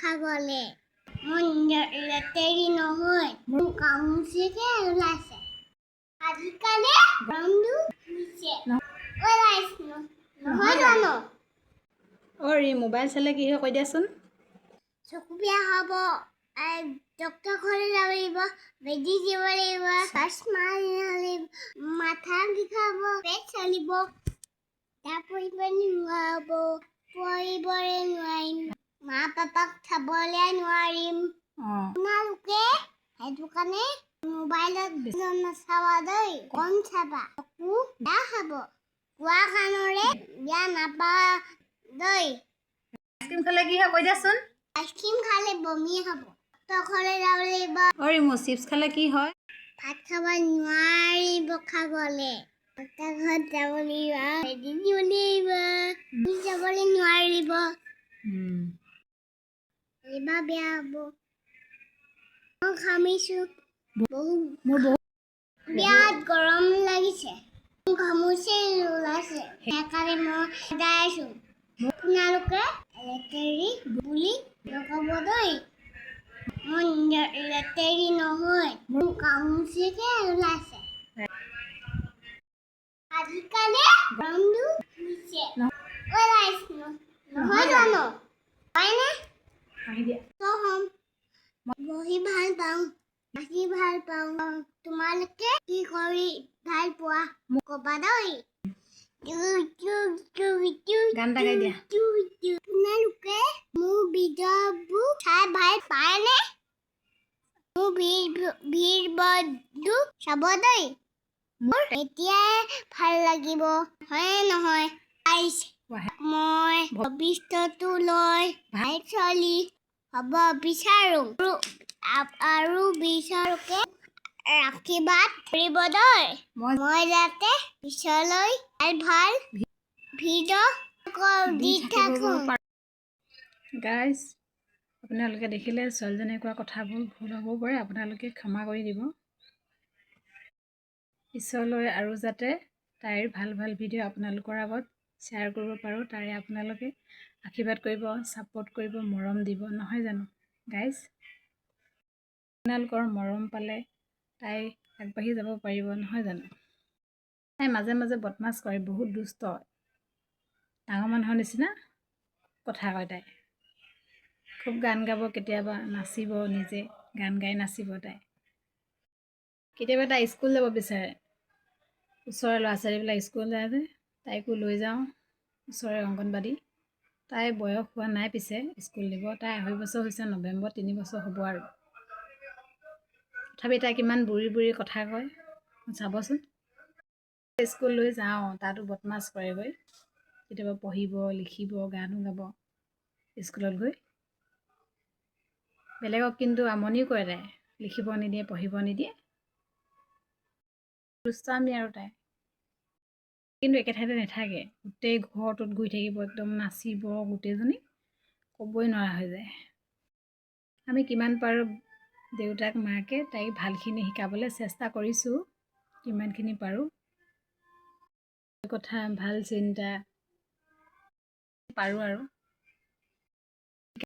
খাবলে। মোৰ লেতেৰি নহয়। মোৰ কামুচিকে ওলাইছে। আজিকালি গৰমটো হৈছে। ওলাইছে নহয় জানো? অ' ৰি মোবাইল চালে কি হয় কৈ দিয়াচোন? চকু বেয়া হ'ব। ডক্তৰ ঘৰলৈ যাব লাগিব বেজি দিব লাগিব চশমা আনিব লাগিব মাথা বিষাব পেট চলিব। তাৰ পঢ়িব নোৱাৰিব পঢ়িবলৈ নোৱাৰিম। মা পাপাক চাবলৈ নোৱাৰিম তোমালোকে সেইটো কাৰণে মোবাইলত নাচাবা দেই কম চাবা। চকু বেয়া খাব কোৱা কাণৰে বেয়া নাপা দেই। আইচক্ৰীম খালে কি হয় কৈ দিয়াচোন? আইচক্ৰীম খালে বমি হ'ব। ঘৰলৈ যাব লাগিব। অ' ৰিমু চিপছ খালে কি হয়? ভাত খাব নোৱাৰিব খাবলে। ঘৰত যাব লাগিব। বেজি দিব লাগিব যাবলৈ নোৱাৰিব। এভাবে আবো খামিছু বহু বিরাট গরম লাগিছে ঘামুছে ওলাইছে সেইকাৰণে মই সদায় আছো আপোনালোকে লেটেৰি বুলি নক'ব দেই মই লেটেৰি নহয় মোৰ ঘামুচিকে ওলাইছে আজিকালি গৰমটো হৈছে ওলাইছে নহয়? জানো হয়নে আহি দিয়া হম মোৰ ভিডিঅ'বোৰ চাব দেই মোৰ এতিয়াই ভালো লাগিব হয় নহয় মই ভৱিষ্যতটো লৈ ভালো ছোৱালী হ'ব বিচাৰোঁ। আৰু বিচাৰোকে আশীৰ্বাদ কৰিব মই যাতে পিছলৈ ভাল ভাল ভিডিঅ' দি থাকোঁ। গাইজ আপোনালোকে দেখিলে ছোৱালীজনীয়ে কোৱা কথাবোৰ ভুল হ'বও পাৰে আপোনালোকে ক্ষমা কৰি দিব। পিছলৈ আৰু যাতে তাইৰ ভাল ভাল ভিডিঅ' আপোনালোকৰ আগত শ্বেয়াৰ কৰিব পাৰোঁ তাৰে আপোনালোকে আশীৰ্বাদ কৰিব ছাপোৰ্ট কৰিব মৰম দিব নহয় জানো? গাইজ আপোনালোকৰ মৰম পালে তাই আগবাঢ়ি যাব পাৰিব নহয় জানো? তাই মাজে মাজে বদমাছ কৰে বহুত দুষ্ট। ডাঙৰ মানুহৰ নিচিনা কথা কয় তাই। খুব গান গাব কেতিয়াবা নাচিব নিজে গান গাই নাচিব তাই। কেতিয়াবা তাই স্কুল যাব বিচাৰে। ওচৰৰ ল'ৰা ছোৱালীবিলাক স্কুল যায় যে। তাইকো লৈ যাওঁ ওচৰৰে অংগনবাদী। তাই বয়স হোৱা নাই পিছে স্কুল দিব। তাই আঢ়ৈ বছৰ হৈছে নৱেম্বৰত তিনি বছৰ হ'ব আৰু। তথাপি তাই কিমান বুঢ়ী বুঢ়ী কথা কয় চাবচোন। স্কুল লৈ যাওঁ তাতো বদমাছ কৰেগৈ। কেতিয়াবা পঢ়িব লিখিব গানো গাব স্কুলত গৈ। বেলেগক কিন্তু আমনিও কৰে তাই লিখিব নিদিয়ে পঢ়িব নিদিয়ে। দুষ্টামি আৰু তাই। কিন্তু একে ঠাইতে নাথাকে। গোটেই ঘৰটোত ঘূৰি থাকিব একদম নাচিব গোটেইজনী ক'বই নোৱাৰা হৈ যায়। আমি কিমান পাৰোঁ দেউতাক মাকে তাইক ভালখিনি শিকাবলৈ চেষ্টা কৰিছোঁ কিমানখিনি পাৰোঁ। কথা ভাল চিন্তা পাৰোঁ আৰু।